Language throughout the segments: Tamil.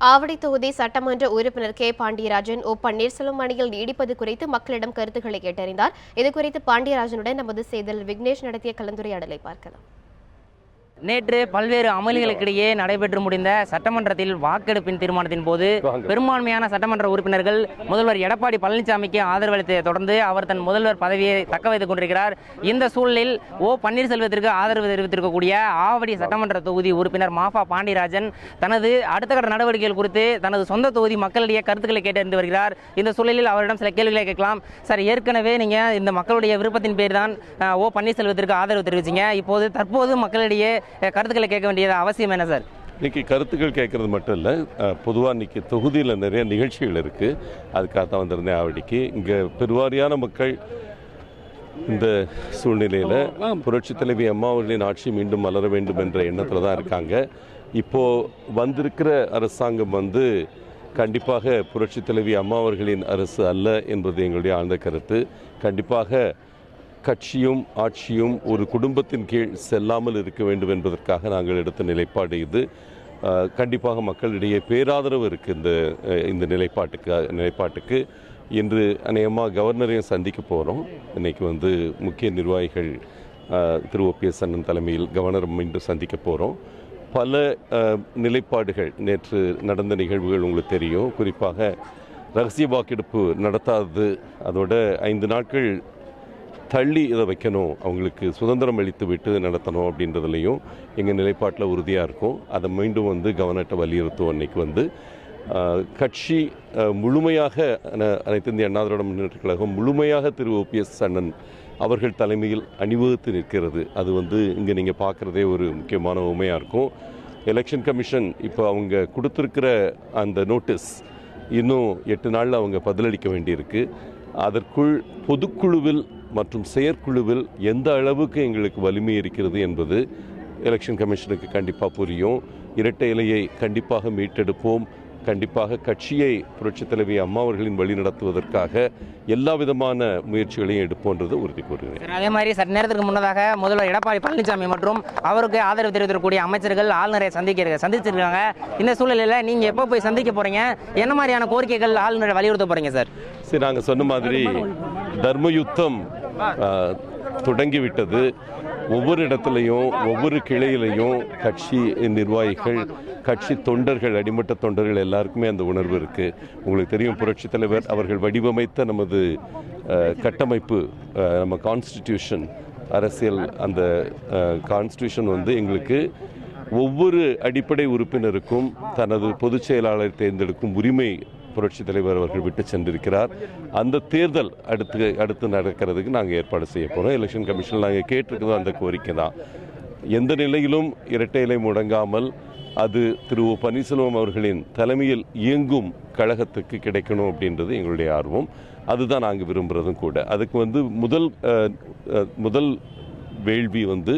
ஆவடி தொகுதி சட்டமன்ற உறுப்பினர் கே. பாண்டியராஜன் ஓ. பன்னீர்செல்வம் அணியில் நீடிப்பது குறித்து மக்களிடம் கருத்துக்களை கேட்டறிந்தார். இதுகுறித்து பாண்டியராஜனுடன் நமது செய்தியாளர் விக்னேஷ் நடத்திய கலந்துரையாடலை பார்க்கலாம். நேற்று பல்வேறு அமளிகளுக்கிடையே நடைபெற்று முடிந்த சட்டமன்றத்தில் வாக்கெடுப்பின் தீர்மானத்தின் போது பெரும்பான்மையான சட்டமன்ற உறுப்பினர்கள் முதல்வர் எடப்பாடி பழனிசாமிக்கு ஆதரவு அளித்ததை தொடர்ந்து அவர் தன் முதல்வர் பதவியை தக்க வைத்துக் கொண்டிருக்கிறார். இந்த சூழலில் ஓ பன்னீர்செல்வத்திற்கு ஆதரவு தெரிவித்திருக்கக்கூடிய ஆவடி சட்டமன்ற தொகுதி உறுப்பினர் மாஃபா பாண்டியராஜன் தனது அடுத்த கட்ட நடவடிக்கைகள் குறித்து தனது சொந்த தொகுதி மக்களிடையே கருத்துக்களை கேட்டறிந்து வருகிறார். இந்த சூழலில் அவரிடம் சில கேள்விகளை கேட்கலாம். சார் ஏற்கனவே நீங்க இந்த மக்களுடைய விருப்பத்தின் பேர் தான் ஓ பன்னீர்செல்வத்திற்கு ஆதரவு தெரிவிச்சீங்க. இப்போது தற்போது மக்களிடையே கருத்துக்களை கேட்க வேண்டியது அவசியம் என்ன சார்? இன்னைக்கு கருத்துக்கள் கேட்கறது மட்டும் இல்லை. பொதுவாக இன்னைக்கு தொகுதியில் நிறைய நிகழ்ச்சிகள் இருக்குது அதுக்காக தான் வந்திருந்தேன் ஆவடிக்கு. இங்கே பெருவாரியான மக்கள் இந்த சூழ்நிலையில் புரட்சி தலைவி அம்மா அவர்களின் ஆட்சி மீண்டும் மலர வேண்டும் என்ற எண்ணத்தில் தான் இருக்காங்க. இப்போது வந்திருக்கிற அரசாங்கம் வந்து கண்டிப்பாக புரட்சி தலைவி அம்மா அவர்களின் அரசு அல்ல என்பது எங்களுடைய ஆழ்ந்த கருத்து. கண்டிப்பாக கட்சியும் ஆட்சியும் ஒரு குடும்பத்தின் கீழ் செல்லாமல் இருக்க வேண்டும் என்பதற்காக நாங்கள் எடுத்த நிலைப்பாடு இது. கண்டிப்பாக மக்களிடையே பேராதரவு இருக்குது இந்த இந்த நிலைப்பாட்டுக்கு நிலைப்பாட்டுக்கு. இன்று அநேகமாக கவர்னரையும் சந்திக்க போகிறோம் இன்னைக்கு வந்து முக்கிய நிர்வாகிகள் திரு ஓபிஎஸ் அண்ணன் தலைமையில் கவர்னர் மீண்டும் சந்திக்க போகிறோம் பல நிலைப்பாடுகள் நேற்று நடந்த நிகழ்வுகள் உங்களுக்கு தெரியும். குறிப்பாக ரகசிய வாக்கெடுப்பு நடத்தாதது அதோட ஐந்து நாட்கள் தள்ளி இதை வைக்கணும். அவங்களுக்கு சுதந்திரம் அளித்து விட்டு நடத்தணும் அப்படின்றதுலையும் எங்கள் நிலைப்பாட்டில் உறுதியாக இருக்கும். அதை மீண்டும் வந்து கவர்னர்கிட்ட வலியுறுத்தும் அன்னைக்கு வந்து. கட்சி முழுமையாக அனைத்து இந்திய அண்ணா திராவிட முன்னேற்ற கழகம் முழுமையாக திரு ஓபிஎஸ் அண்ணன் அவர்கள் தலைமையில் அணிவகுத்து நிற்கிறது. அது வந்து இங்கே நீங்கள் பார்க்குறதே ஒரு முக்கியமான உண்மையாக இருக்கும். எலெக்ஷன் கமிஷன் இப்போ அவங்க கொடுத்துருக்கிற அந்த நோட்டீஸ் இன்னும் எட்டு நாளில் அவங்க பதிலளிக்க வேண்டியிருக்கு. அதற்குள் பொதுக்குழுவில் மற்றும் செயற்குழுவில் எந்த அளவுக்கு எங்களுக்கு வலிமை இருக்கிறது என்பது எலெக்ஷன் கமிஷனுக்கு கண்டிப்பாக புரியும். இரட்டை இலையை கண்டிப்பாக மீட்டெடுப்போம். கண்டிப்பாக கட்சியை புரட்சித் தலைவி அம்மா அவர்களின் வழி நடத்துவதற்காக எல்லா விதமான முயற்சிகளையும் எடுப்போன்றது உறுதி கூறுகிறேன். அதே மாதிரி சற்று நேரத்துக்கு முன்னதாக முதல்வர் எடப்பாடி பழனிசாமி மற்றும் அவருக்கு ஆதரவு தெரிவித்திருக்கக்கூடிய அமைச்சர்கள் ஆளுநரை சந்திக்க சந்திச்சிருக்காங்க. இந்த சூழ்நிலையில் நீங்கள் எப்போ போய் சந்திக்க போகிறீங்க என்ன மாதிரியான கோரிக்கைகள் ஆளுநரை வலியுறுத்த போகிறீங்க சார்? சரி நாங்கள் சொன்ன மாதிரி தர்மயுத்தம் யுத்தம் தொடங்கிவிட்டது. ஒவ்வொரு இடத்துலையும் ஒவ்வொரு கிளையிலையும் கட்சி நிர்வாகிகள் கட்சி தொண்டர்கள் அடிமட்ட தொண்டர்கள் எல்லாருக்குமே அந்த உணர்வு இருக்குது உங்களுக்கு தெரியும் புரட்சித் தலைவர் அவர்கள் வடிவமைத்த நமது கட்டமைப்பு நம்ம கான்ஸ்டிடியூஷன் அரசியல் அந்த கான்ஸ்டியூஷன் வந்து எங்களுக்கு ஒவ்வொரு அடிப்படை உறுப்பினருக்கும் தனது பொதுச் செயலாளர் தேர்ந்தெடுக்கும் உரிமை புரட்சித் தலைவர் அவர்கள் விட்டு சென்றிருக்கிறார். அந்த தேர்தல் அடுத்து அடுத்து நடக்கிறதுக்கு நாங்கள் ஏற்பாடு செய்ய போகிறோம் எலெக்ஷன் கமிஷன் நாங்கள் கேட்டிருக்கிறோம் அந்த கோரிக்கை தான். எந்த நிலையிலும் இரட்டை இலை முடங்காமல் அது திரு ஓ பன்னீர்செல்வம் அவர்களின் தலைமையில் இயங்கும் கழகத்துக்கு கிடைக்கணும் அப்படின்றது எங்களுடைய ஆர்வம். அதுதான் நாங்கள் விரும்புகிறதும் கூட. அதுக்கு வந்து முதல் முதல் வேள்வி வந்து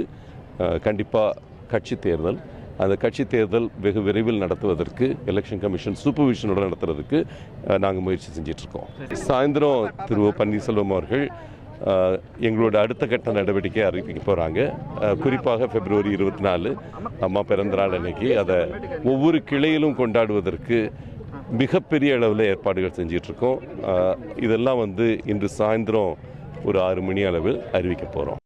கண்டிப்பாக கட்சி தேர்தல். அந்த கட்சி தேர்தல் வெகு விரைவில் நடத்துவதற்கு எலெக்ஷன் கமிஷன் சூப்பர்விஷனோட நடத்துறதுக்கு நாங்கள் முயற்சி செஞ்சிட்டு இருக்கோம் சாயந்தரம் திரு பன்னீர்செல்வம் அவர்கள் எங்களோட அடுத்த கட்ட நடவடிக்கை அறிவிக்க போகிறாங்க குறிப்பாக பிப்ரவரி இருபத்தி நாலு அம்மா பிறந்த நாள் அன்னைக்கு அதை ஒவ்வொரு கிளையிலும் கொண்டாடுவதற்கு மிகப்பெரிய அளவில் ஏற்பாடுகள் செஞ்சிட்ருக்கோம். இதெல்லாம் வந்து இன்று சாயந்தரம் ஒரு ஆறு மணி அளவில் அறிவிக்க போகிறோம்